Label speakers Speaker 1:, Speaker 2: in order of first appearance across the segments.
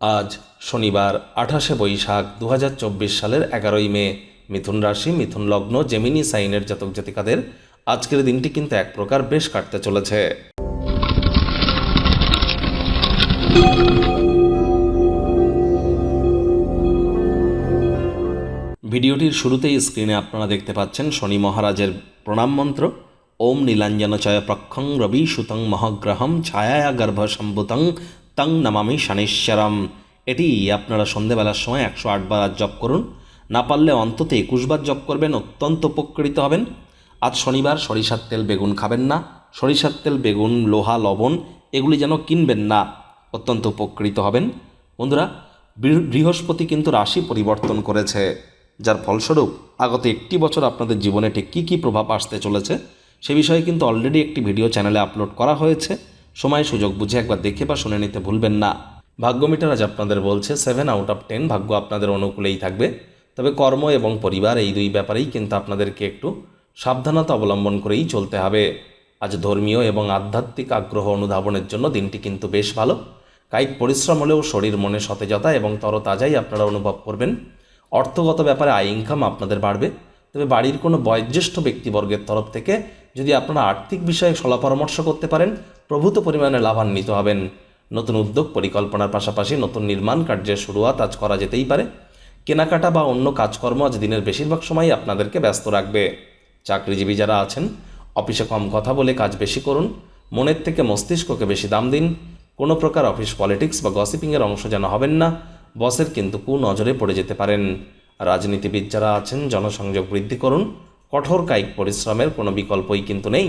Speaker 1: আজ শনিবার, আঠাশে বৈশাখ দু হাজার চব্বিশ সালের এগারোই মে। মিথুন রাশি, মিথুন লগ্ন, জেমিনি সাইনের জাতক জাতিকাদের আজকের দিনটি কিন্তু এক প্রকার বেশ কাটতে চলেছে। ভিডিওটির শুরুতেই স্ক্রিনে আপনারা দেখতে পাচ্ছেন শনি মহারাজের প্রণাম মন্ত্র। ওম নীলাঞ্জনচয় প্রক্ষং রবি সুতং মহাগ্রহম ছায়া গর্ভ সম্ভুতং তং নমামি শনেশ্বরম। এটি আপনারা সন্ধেবেলার সময় একশো আটবার জপ করুন। না পারলে অন্তত একুশবার জপ করবেন, অত্যন্ত উপকৃত হবেন। আজ শনিবার সরিষার তেল বেগুন খাবেন না। সরিষার তেল, বেগুন, লোহা, লবণ এগুলি যেন কিনবেন না, অত্যন্ত উপকৃত হবেন। বন্ধুরা বৃহস্পতি কিন্তু রাশি পরিবর্তন করেছে, যার ফলস্বরূপ আগত একটি বছর আপনাদের জীবনে ঠিক কী কী প্রভাব আসতে চলেছে, সে বিষয়ে কিন্তু অলরেডি একটি ভিডিও চ্যানেলে আপলোড করা হয়েছে। সময় সুযোগ বুঝে একবার দেখে বা শুনে নিতে ভুলবেন না। ভাগ্যমিটার আজ আপনাদের বলছে সেভেন আউট অফ টেন ভাগ্য আপনাদের অনুকূলেই থাকবে। তবে কর্ম এবং পরিবার এই দুই ব্যাপারেই কিন্তু আপনাদেরকে একটু সাবধানতা অবলম্বন করেই চলতে হবে। আজ ধর্মীয় এবং আধ্যাত্মিক আগ্রহ অনুধাবনের জন্য দিনটি কিন্তু বেশ ভালো। কায়িক পরিশ্রম হলেও শরীর, মনে সতেজতা এবং তরতাজাই আপনারা অনুভব করবেন। অর্থগত ব্যাপারে আয় ইনকাম আপনাদের বাড়বে। তবে বাড়ির কোনো বয়োজ্যেষ্ঠ ব্যক্তিবর্গের তরফ থেকে যদি আপনারা আর্থিক বিষয়ে সলা পরামর্শ করতে পারেন প্রভূত পরিমাণে লাভান্বিত হবেন। নতুন উদ্যোগ পরিকল্পনার পাশাপাশি নতুন নির্মাণ কার্যের শুরুয়াত আজ করা যেতেই পারে। কেনাকাটা বা অন্য কাজকর্ম আজ দিনের বেশিরভাগ সময়ই আপনাদেরকে ব্যস্ত রাখবে। চাকরিজীবী যারা আছেন, অফিসে কম কথা বলে কাজ বেশি করুন, মনের থেকে মস্তিষ্ককে বেশি দাম দিন। কোনো প্রকার অফিস পলিটিক্স বা গসিপিংয়ের অংশ যেন হবেন না, বসের কিন্তু কু নজরে পড়ে যেতে পারেন। রাজনীতিবিদ যারা আছেন, জনসংযোগ বৃদ্ধি করুন। কঠোর কায়িক পরিশ্রমের কোনো বিকল্পই কিন্তু নেই।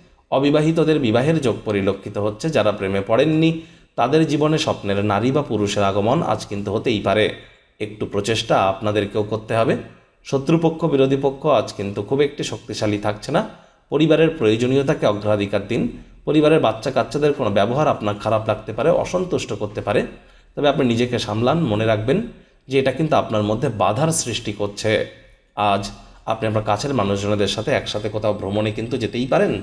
Speaker 1: অবিবাহিতদের বিবাহের যোগ পরিলক্ষিত হচ্ছে যারা প্রেমে পড়েননি। তাদের জীবনে স্বপ্নের নারী বা পুরুষের আগমন আজ কিন্তু হতেই পারে। একটু প্রচেষ্টা আপনাদেরকেও করতে হবে। শত্রুপক্ষ, বিরোধী পক্ষ আজ কিন্তু খুব একটি শক্তিশালী থাকছে না। পরিবারের প্রয়োজনীয়তাকে অগ্রাধিকার দিন। পরিবারের বাচ্চা কাচ্চাদের কোনো ব্যবহার আপনার খারাপ লাগতে পারে, অসন্তুষ্ট করতে পারে। তবে আপনি নিজেকে সামলান, মনে রাখবেন যে এটা কিন্তু আপনার মধ্যে বাধার সৃষ্টি করছে। আজ আপনি আপনার কাছের মানুষজনদের সাথে একসাথে কোথাও ভ্রমণে কিন্তু যেতেই পারেন।